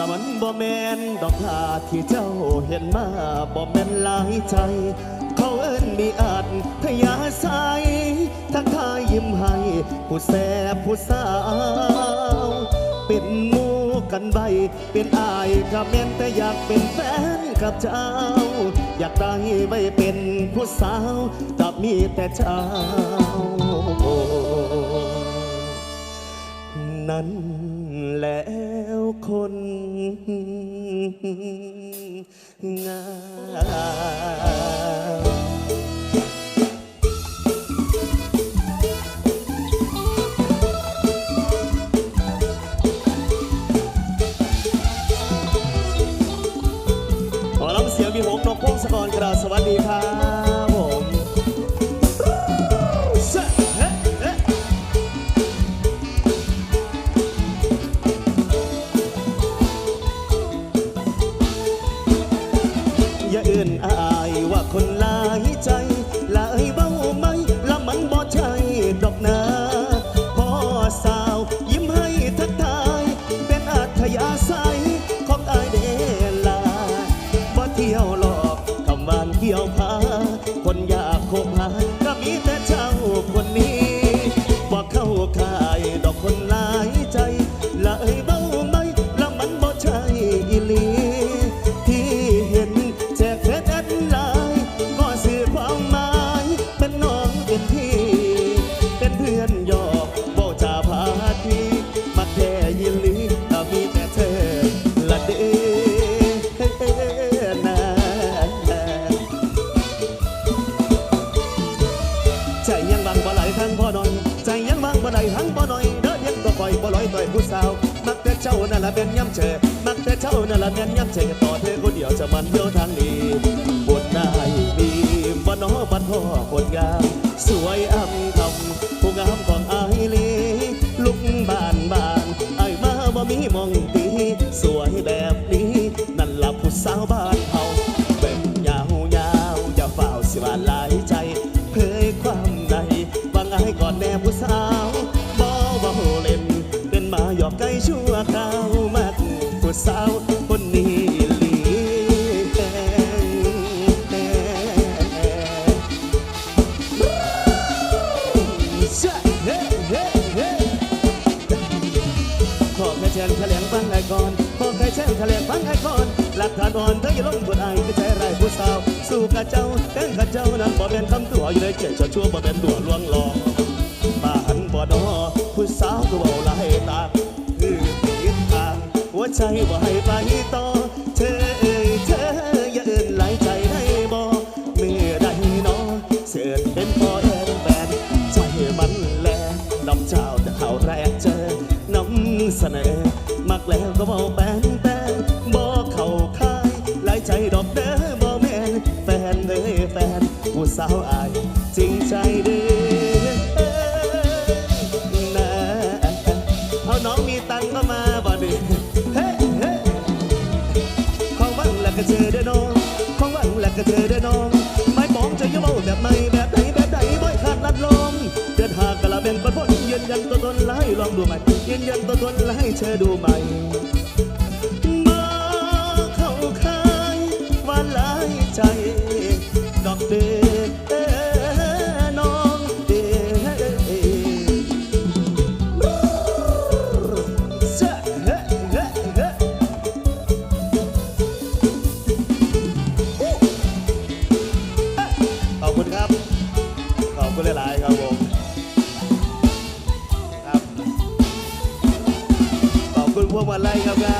ละมันบ่แมนดอกหาที่เจ้าเห็นมาบ่แมนหลายใจ เขาเอิ้นมีอาจพยาใสยทักทายยิ้มให้ผู้แสบผู้สาว เป็นมูกันใบ เป็นอายกับแมนแต่อยากเป็นแฟนกับเจ้า อยากได้ไว้เป็นผู้สาวกับมีแต่เจ้า นั้น แล้วคนงามขอรับเสียงมีผมนกพงศกรกราบสวัสดี มีแต่เจ้าคนนี้ ผู้สาว มักแต่เจ้านั่นละเป็นย้ำเจอมักแต่เจ้านั่นละเป็นย้ำเจอต่อเธอคนเดียวจะมันเดียวทางนี้บทได้มีบ่น้อบัดพ่อคนงาม สวยอ่ำคำผู้งามของอายลีลุกบานบานอายมาบ่มีมองตีสวยแบบนี้ นั่นละผู้สาวบ้านเฮาเป็นยาวยาวอย่าเฝ้าสิว่าหลายใจ เผยความในบางอายก่อนแน่ผู้สาว หมาหยอกไก่ชั่วคราวมักผู้สาวคนนี้หลีแดงชะเฮ้เฮ้เฮ้ขอแค่แชนแถลงฟังไอ้ก่อนขอแค่แชนแถลงฟังไอ้ก่อนหลักฐานอ่อนเธออย่าลงบนไอ้คือใจไรายผู้สาว สู้กับเจ้าแกล้งกับเจ้านั้นบ่เป็นคำตัวอยู่ในเจ็ดชั่วชั่วบ่เป็นตัวลวงหลอกบ้านบ่ดอผู้สาวก็เบาหลาย ใจบ่าให้ไปต่อ เธอเอ่ยเธออย่าเอินหลายใจได้บ่เมื่อใดเนอเสิร์ชเป็นพอแอนแบนใจมันแลน้ำเจ้าจะเข้าแรกเจอน้ำเสนอ มักแล้วก็เบาแปนแปนบ่เข้าค่ายหลายใจดอกเด้อบ่แม่นแฟนเอ้ยแฟนผู้สาวอายจริงใจเด้อนะเอาน้องมีตังก็มา ก็เจอเด้อน้องของวังแล้วก็เจอเด้อน้องไม่มองจะยเอาแบบไหนแบบไหนแบบไหนบ่อยขาดลัดลมเดินหากกะละเป็นปนพ้นยืนยันตัวตนไล่ลองดูใหม่ยืนยันตัวตนไล่เธอดูใหม่มาเข้าคายว่าหลายใจ คุณหลายๆครับผมครับขอบคุณพวกมาไล่ครับครับครับ